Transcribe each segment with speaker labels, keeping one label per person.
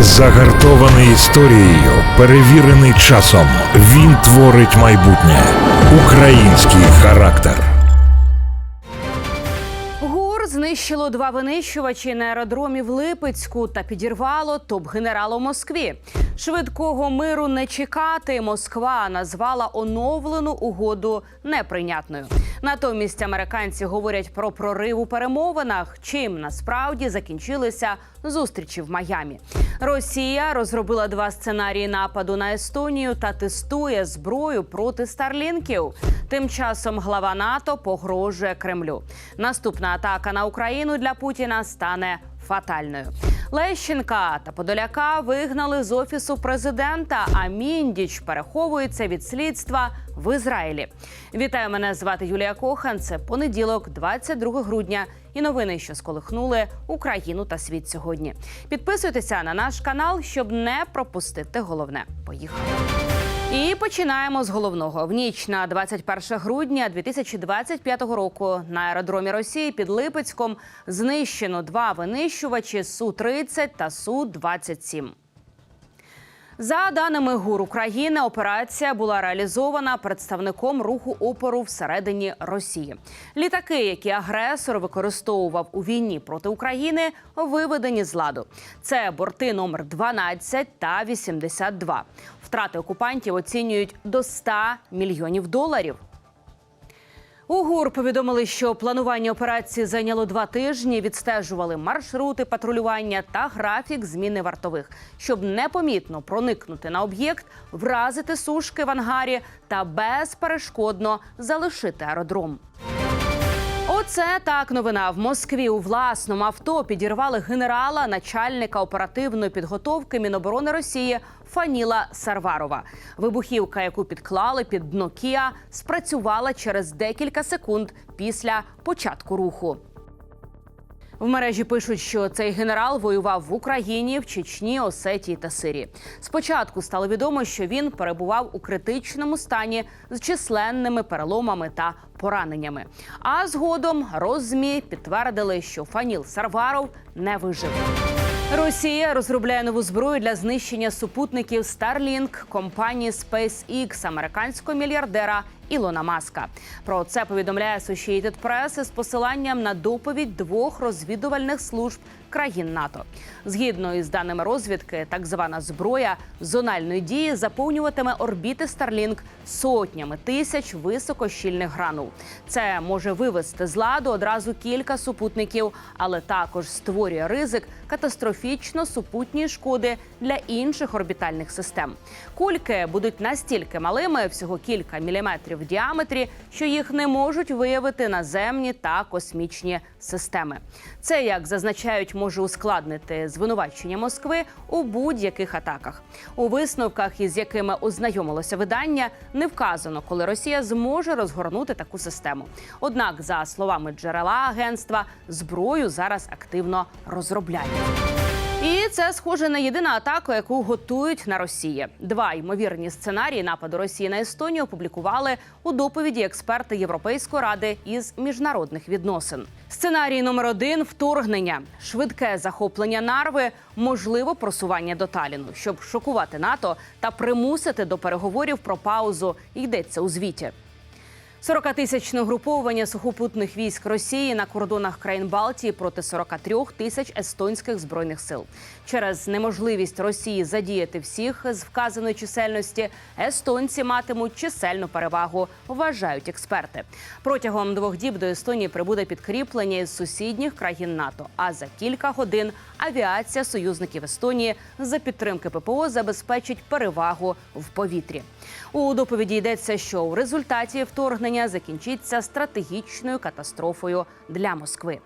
Speaker 1: Загартований історією, перевірений часом. Він творить майбутнє. Український характер.
Speaker 2: ГУР знищило два винищувачі на аеродромі в Липецьку та підірвало топ-генерала у Москві. Швидкого миру не чекати. Москва назвала оновлену угоду неприйнятною. Натомість американці говорять про прорив у перемовинах, чим насправді закінчилися зустрічі в Майамі. Росія розробила два сценарії нападу на Естонію та тестує зброю проти старлінків. Тим часом глава НАТО погрожує Кремлю. Наступна атака на Україну для Путіна стане фатальною. Лещенка та Подоляка вигнали з офісу президента. А Міндіч переховується від слідства в Ізраїлі. Вітаю, мене звати Юлія Кохан. Це понеділок, 22 грудня. І новини, що сколихнули Україну та світ сьогодні. Підписуйтеся на наш канал, щоб не пропустити головне. Поїхали. І починаємо з головного. В ніч на 21 грудня 2025 року на аеродромі Росії під Липецьком знищено два винищувачі Су-30 та Су-27. За даними ГУР України, операція була реалізована представником руху опору всередині Росії. Літаки, які агресор використовував у війні проти України, виведені з ладу. Це борти номер 12 та 82. Втрати окупантів оцінюють до 100 мільйонів доларів. У ГУР повідомили, що планування операції зайняло два тижні. Відстежували маршрути патрулювання та графік зміни вартових, щоб непомітно проникнути на об'єкт, вразити сушки в ангарі та безперешкодно залишити аеродром. Оце так новина в Москві у власному авто підірвали генерала, начальника оперативної підготовки Міноборони Росії Фаніла Сарварова. Вибухівка, яку підклали під дно Кія, спрацювала через декілька секунд після початку руху. В мережі пишуть, що цей генерал воював в Україні, в Чечні, Осетії та Сирії. Спочатку стало відомо, що він перебував у критичному стані з численними переломами та пораненнями. А згодом роззмі підтвердили, що Фаніл Сарваров не вижив. Росія розробляє нову зброю для знищення супутників Starlink компанії SpaceX американського мільярдера Ілона Маска. Про це повідомляє Associated Press з посиланням на доповідь двох розвідувальних служб країн НАТО. Згідно із даними розвідки, так звана зброя зональної дії заповнюватиме орбіти Starlink сотнями тисяч високощільних гранул. Це може вивести з ладу одразу кілька супутників, але також створює ризик катастрофічно супутньої шкоди для інших орбітальних систем. Кульки будуть настільки малими, всього кілька міліметрів в діаметрі, що їх не можуть виявити наземні та космічні системи. Це, як зазначають, може ускладнити звинувачення Москви у будь-яких атаках. У висновках, із якими ознайомилося видання, не вказано, коли Росія зможе розгорнути таку систему. Однак, за словами джерела агентства, зброю зараз активно розробляють. Це схоже на єдину атаку, яку готують на Росії. Два ймовірні сценарії нападу Росії на Естонію опублікували у доповіді експерти Європейської ради із міжнародних відносин. Сценарій номер один вторгнення, швидке захоплення нарви, можливо просування до Таліну, щоб шокувати НАТО та примусити до переговорів про паузу. Йдеться у звіті. 40-тисячне угруповування сухопутних військ Росії на кордонах країн Балтії проти 43 тисяч естонських збройних сил. Через неможливість Росії задіяти всіх з вказаної чисельності, естонці матимуть чисельну перевагу, вважають експерти. Протягом двох діб до Естонії прибуде підкріплення із сусідніх країн НАТО. А за кілька годин авіація союзників Естонії за підтримки ППО забезпечить перевагу в повітрі. У доповіді йдеться, що у результаті вторгнення закінчиться стратегічною катастрофою для Москви.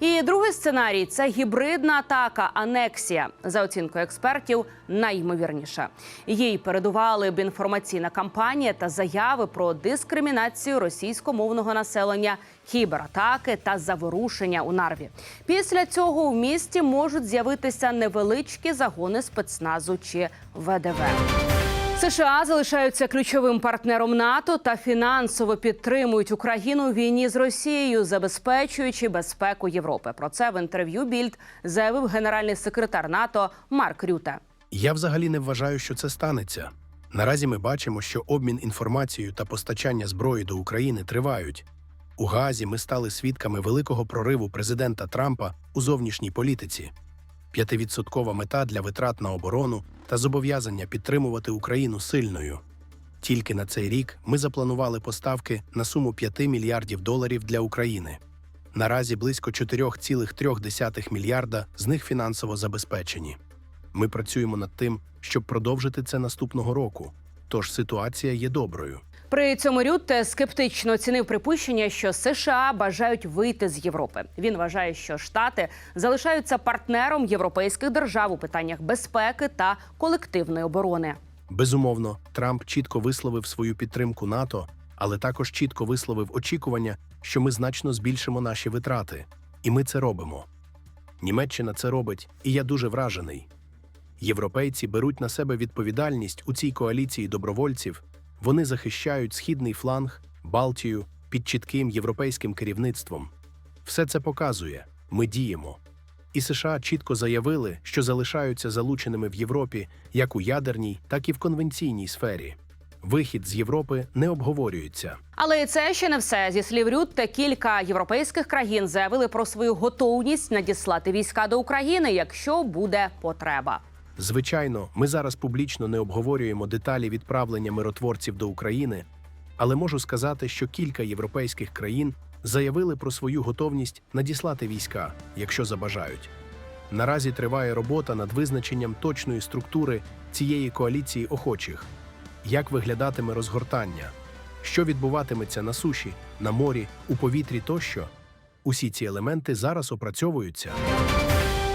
Speaker 2: І другий сценарій це гібридна атака, анексія. За оцінкою експертів, найймовірніша. Їй передували б інформаційна кампанія та заяви про дискримінацію російськомовного населення, кібератаки та заворушення у нарві. Після цього в місті можуть з'явитися невеличкі загони спецназу чи ВДВ. США залишаються ключовим партнером НАТО та фінансово підтримують Україну у війні з Росією, забезпечуючи безпеку Європи. Про це в інтерв'ю Більд заявив генеральний секретар НАТО Марк Рюте.
Speaker 3: Я взагалі не вважаю, що це станеться. Наразі ми бачимо, що обмін інформацією та постачання зброї до України тривають. У Гаазі ми стали свідками великого прориву президента Трампа у зовнішній політиці. П'ятивідсоткова мета для витрат на оборону та зобов'язання підтримувати Україну сильною. Тільки на цей рік ми запланували поставки на суму 5 мільярдів доларів для України. Наразі близько 4,3 мільярда з них фінансово забезпечені. Ми працюємо над тим, щоб продовжити це наступного року. Тож ситуація є доброю.
Speaker 2: При цьому Рютте скептично оцінив припущення, що США бажають вийти з Європи. Він вважає, що Штати залишаються партнером європейських держав у питаннях безпеки та колективної оборони.
Speaker 3: Безумовно, Трамп чітко висловив свою підтримку НАТО, але також чітко висловив очікування, що ми значно збільшимо наші витрати, і ми це робимо. Німеччина це робить, і я дуже вражений. Європейці беруть на себе відповідальність у цій коаліції добровольців. Вони захищають східний фланг, Балтію під чітким європейським керівництвом. Все це показує ми діємо. І США чітко заявили, що залишаються залученими в Європі як у ядерній, так і в конвенційній сфері. Вихід з Європи не обговорюється.
Speaker 2: Але це ще не все. Зі слів Рютте, кілька європейських країн заявили про свою готовність надіслати війська до України, якщо буде потреба.
Speaker 3: Звичайно, ми зараз публічно не обговорюємо деталі відправлення миротворців до України, але можу сказати, що кілька європейських країн заявили про свою готовність надіслати війська, якщо забажають. Наразі триває робота над визначенням точної структури цієї коаліції охочих, як виглядатиме розгортання, що відбуватиметься на суші, на морі, у повітрі тощо. Усі ці елементи зараз опрацьовуються.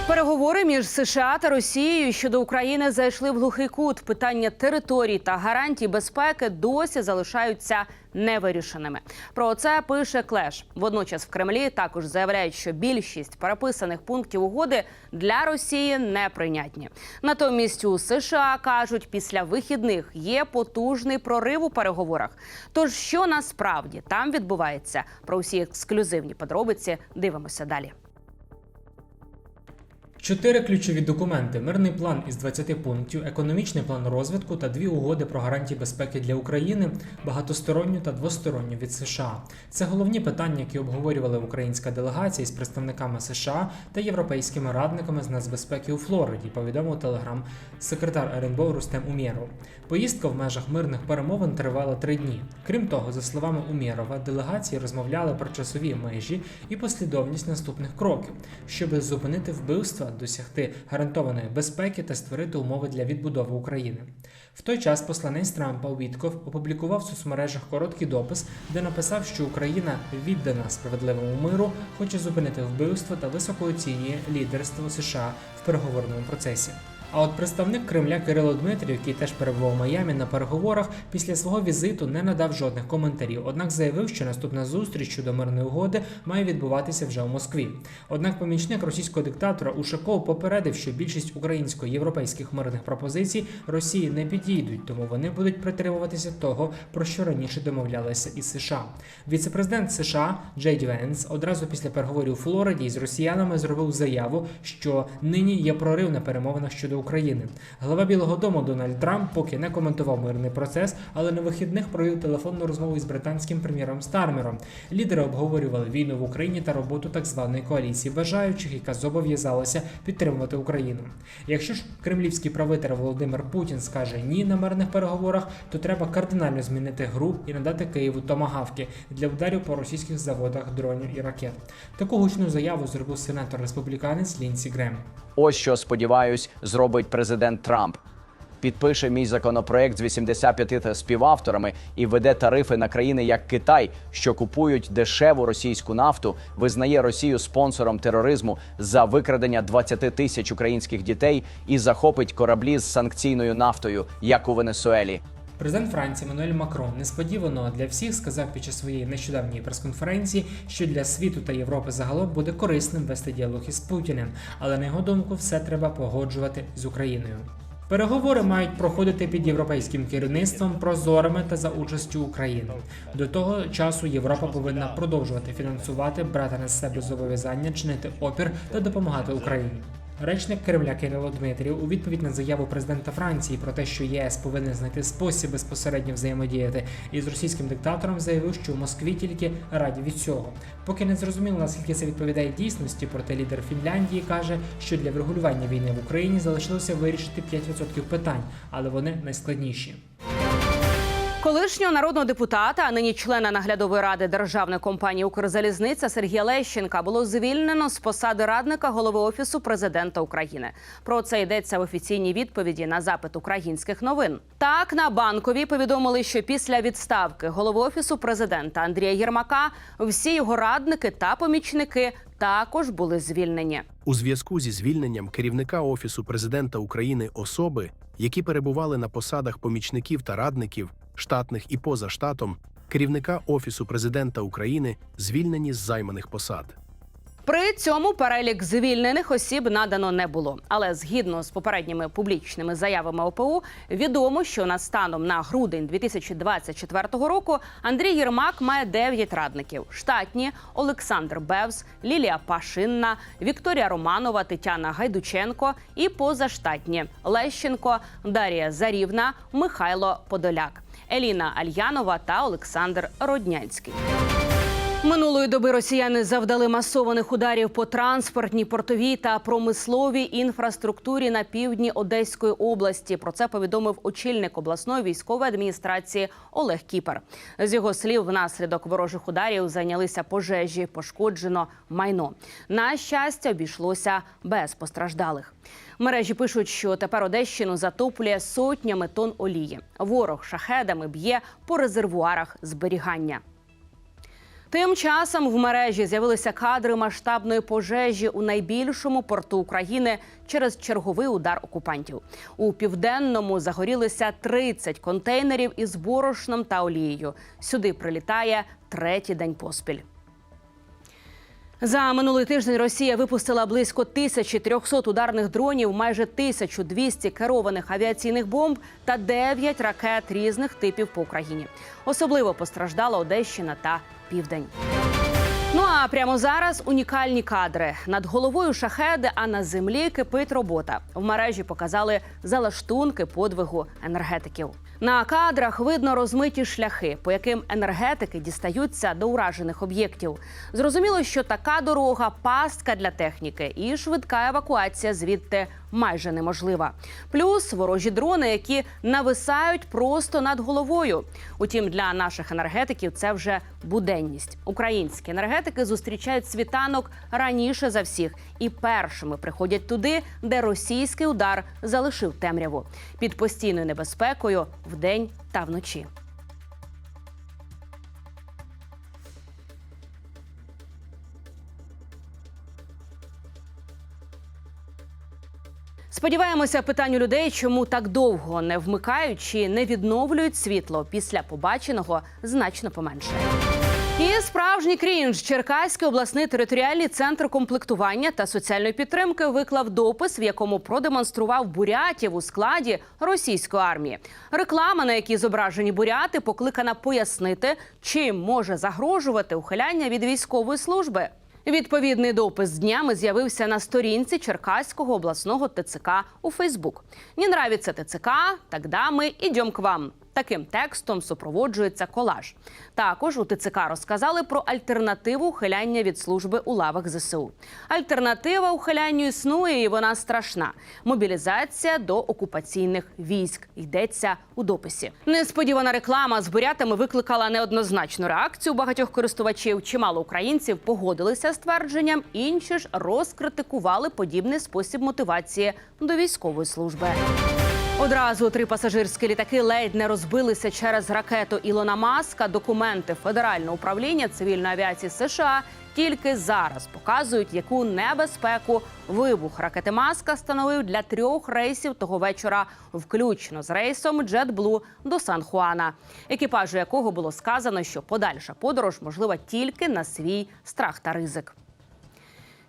Speaker 2: Переговори між США та Росією щодо України зайшли в глухий кут. Питання територій та гарантій безпеки досі залишаються невирішеними. Про це пише Клеш. Водночас в Кремлі також заявляють, що більшість переписаних пунктів угоди для Росії неприйнятні. Натомість у США кажуть, після вихідних є потужний прорив у переговорах. Тож що насправді там відбувається? Про всі ексклюзивні подробиці дивимося далі.
Speaker 4: Чотири ключові документи: мирний план із 20 пунктів, економічний план розвитку та дві угоди про гарантії безпеки для України, багатосторонню та двосторонню від США. Це головні питання, які обговорювали українська делегація із представниками США та європейськими радниками з нацбезпеки у Флориді. Повідомив телеграм-секретар РНБО Рустем Умєров. Поїздка в межах мирних перемовин тривала три дні. Крім того, за словами Умєрова, делегації розмовляли про часові межі і послідовність наступних кроків, щоб зупинити вбивства, досягти гарантованої безпеки та створити умови для відбудови України. В той час посланець Трампа Вітков опублікував в соцмережах короткий допис, де написав, що Україна віддана справедливому миру, хоче зупинити вбивство та високо оцінює лідерство США в переговорному процесі. А от представник Кремля Кирило Дмитрів, який теж перебував у Майамі на переговорах, після свого візиту не надав жодних коментарів. Однак заявив, що наступна зустріч щодо мирної угоди має відбуватися вже у Москві. Однак помічник російського диктатора Ушаков попередив, що більшість українсько-європейських мирних пропозицій Росії не підійдуть, тому вони будуть притримуватися того, про що раніше домовлялися із США. Віцепрезидент США Джей Венс одразу після переговорів у Флориді із росіянами зробив заяву, що нині є прорив на перемовинах щодо України. Глава Білого Дому Дональд Трамп поки не коментував мирний процес, але на вихідних провів телефонну розмову із британським прем'єром Стармером. Лідери обговорювали війну в Україні та роботу так званої коаліції бажаючих, яка зобов'язалася підтримувати Україну. Якщо ж кремлівський правитель Володимир Путін скаже ні на мирних переговорах, то треба кардинально змінити гру і надати Києву томагавки для ударів по російських заводах дронів і ракет. Таку гучну заяву зробив сенатор республіканець Лінсі Грем.
Speaker 5: Ось що сподіваюсь, зробить президент Трамп. Підпише мій законопроект з 85 співавторами і веде тарифи на країни як Китай, що купують дешеву російську нафту, визнає Росію спонсором тероризму за викрадення 20 тисяч українських дітей і захопить кораблі з санкційною нафтою, як у Венесуелі.
Speaker 4: Президент Франції Мануель Макрон несподівано для всіх сказав під час своєї нещодавньої прес-конференції, що для світу та Європи загалом буде корисним вести діалог із Путіним, але на його думку все треба погоджувати з Україною. Переговори мають проходити під європейським керівництвом прозорими та за участю України. До того часу Європа повинна продовжувати фінансувати, брати на себе зобов'язання, чинити опір та допомагати Україні. Речник Кремля Кирило Дмитрів у відповідь на заяву президента Франції про те, що ЄС повинен знайти спосіб безпосередньо взаємодіяти із російським диктатором, заявив, що в Москві тільки раді від цього. Поки не зрозуміло, наскільки це відповідає дійсності, проте лідер Фінляндії каже, що для врегулювання війни в Україні залишилося вирішити 5% питань, але вони найскладніші.
Speaker 2: Колишнього народного депутата, а нині члена наглядової ради державної компанії Укрзалізниця Сергія Лещенка було звільнено з посади радника голови офісу президента України. Про це йдеться в офіційній відповіді на запит українських новин. Так на банковій повідомили, що після відставки голови офісу президента Андрія Єрмака всі його радники та помічники також були звільнені.
Speaker 3: У зв'язку зі звільненням керівника Офісу президента України особи, які перебували на посадах помічників та радників, штатних і поза штатом, керівника Офісу президента України звільнені з займаних посад.
Speaker 2: При цьому перелік звільнених осіб надано не було. Але згідно з попередніми публічними заявами ОПУ, відомо, що на станом на грудень 2024 року Андрій Єрмак має 9 радників: штатні Олександр Бевс, Лілія Пашинна, Вікторія Романова, Тетяна Гайдученко і позаштатні Лещенко, Дарія Зарівна, Михайло Подоляк, Еліна Альянова та Олександр Роднянський. Минулої доби росіяни завдали масованих ударів по транспортній, портовій та промисловій інфраструктурі на півдні Одеської області. Про це повідомив очільник обласної військової адміністрації Олег Кіпер. З його слів, внаслідок ворожих ударів зайнялися пожежі, пошкоджено майно. На щастя, обійшлося без постраждалих. Мережі пишуть, що тепер Одещину затоплює сотнями тонн олії. Ворог шахедами б'є по резервуарах зберігання. Тим часом в мережі з'явилися кадри масштабної пожежі у найбільшому порту України через черговий удар окупантів. У південному загорілися 30 контейнерів із борошном та олією. Сюди прилітає третій день поспіль. За минулий тиждень Росія випустила близько 1300 ударних дронів, майже 1200 керованих авіаційних бомб та 9 ракет різних типів по Україні. Особливо постраждала Одещина та Південь. Ну а прямо зараз унікальні кадри над головою шахеди, а на землі кипить робота. В мережі показали залаштунки подвигу енергетиків. На кадрах видно розмиті шляхи, по яким енергетики дістаються до уражених об'єктів. Зрозуміло, що така дорога пастка для техніки, і швидка евакуація звідти майже неможлива. Плюс ворожі дрони, які нависають просто над головою. Утім, для наших енергетиків це вже буденність. Українські енергетики зустрічають світанок раніше за всіх і першими приходять туди, де російський удар залишив темряву під постійною небезпекою вдень та вночі. Сподіваємося, питань у людей, чому так довго не вмикають чи не відновлюють світло після побаченого значно поменше. І справжній крінж Черкаський обласний територіальний центр комплектування та соціальної підтримки виклав допис, в якому продемонстрував бурятів у складі російської армії. Реклама, на якій зображені буряти, покликана пояснити, чим може загрожувати ухиляння від військової служби. Відповідний допис днями з'явився на сторінці Черкаського обласного ТЦК у Фейсбук. Не нравиться ТЦК, тогда ми ідем к вам. Таким текстом супроводжується колаж. Також у ТЦК розказали про альтернативу ухиляння від служби у лавах ЗСУ. Альтернатива ухилянню існує, і вона страшна. Мобілізація до окупаційних військ йдеться у дописі. Несподівана реклама з бурятами викликала неоднозначну реакцію багатьох користувачів. Чимало українців погодилися з твердженням, інші ж розкритикували подібний спосіб мотивації до військової служби. Одразу три пасажирські літаки ледь не розбилися через ракету Ілона Маска. Документи Федерального управління цивільної авіації США тільки зараз показують, яку небезпеку вибух ракети Маска становив для трьох рейсів того вечора, включно з рейсом JetBlue до Сан-Хуана, екіпажу якого було сказано, що подальша подорож можлива тільки на свій страх та ризик.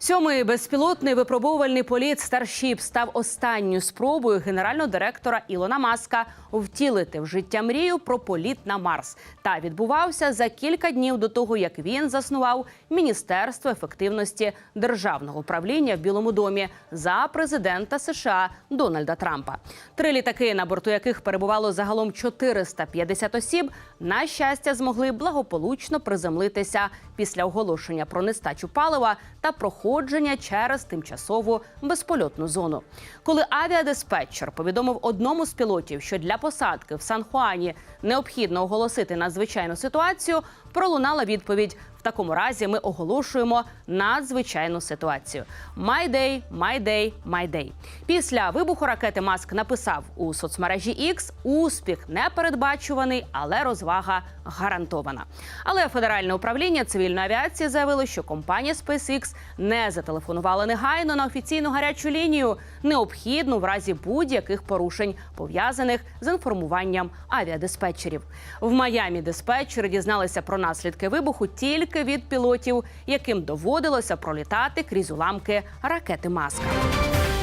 Speaker 2: Сьомий безпілотний випробовувальний політ Starship став останньою спробою генерального директора Ілона Маска втілити в життя мрію про політ на Марс. Та відбувався за кілька днів до того, як він заснував Міністерство ефективності державного управління в Білому домі за президента США Дональда Трампа. Три літаки, на борту яких перебувало загалом 450 осіб, на щастя, змогли благополучно приземлитися після оголошення про нестачу палива та проходження через тимчасову безпольотну зону. Коли авіадиспетчер повідомив одному з пілотів, що для посадки в Сан-Хуані необхідно оголосити надзвичайну ситуацію, пролунала відповідь. В такому разі ми оголошуємо надзвичайну ситуацію. Майдей, майдей, майдей. Після вибуху ракети Маск написав у соцмережі X успіх непередбачуваний, але розвага гарантована. Але федеральне управління цивільної авіації заявило, що компанія SpaceX не зателефонувала негайно на офіційну гарячу лінію, необхідну в разі будь-яких порушень пов'язаних з інформуванням авіадиспетчерів. В Майамі диспетчери дізналися про наслідки вибуху тільки від пілотів, яким доводилося пролітати крізь уламки ракети Маска.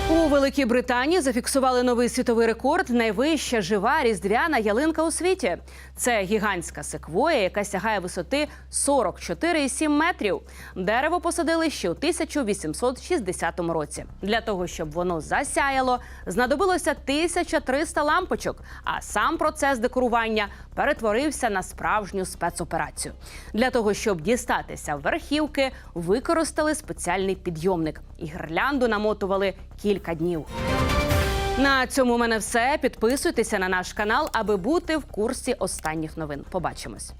Speaker 2: У Великій Британії зафіксували новий світовий рекорд найвища жива різдвяна ялинка у світі. Це гігантська секвоя, яка сягає висоти 44,7 метрів. Дерево посадили ще у 1860 році. Для того щоб воно засяяло, знадобилося 1300 лампочок. А сам процес декорування перетворився на справжню спецоперацію. Для того щоб дістатися верхівки, використали спеціальний підйомник і гірлянду намотували кілька днів. На цьому у мене все. Підписуйтеся на наш канал, аби бути в курсі останніх новин. Побачимось.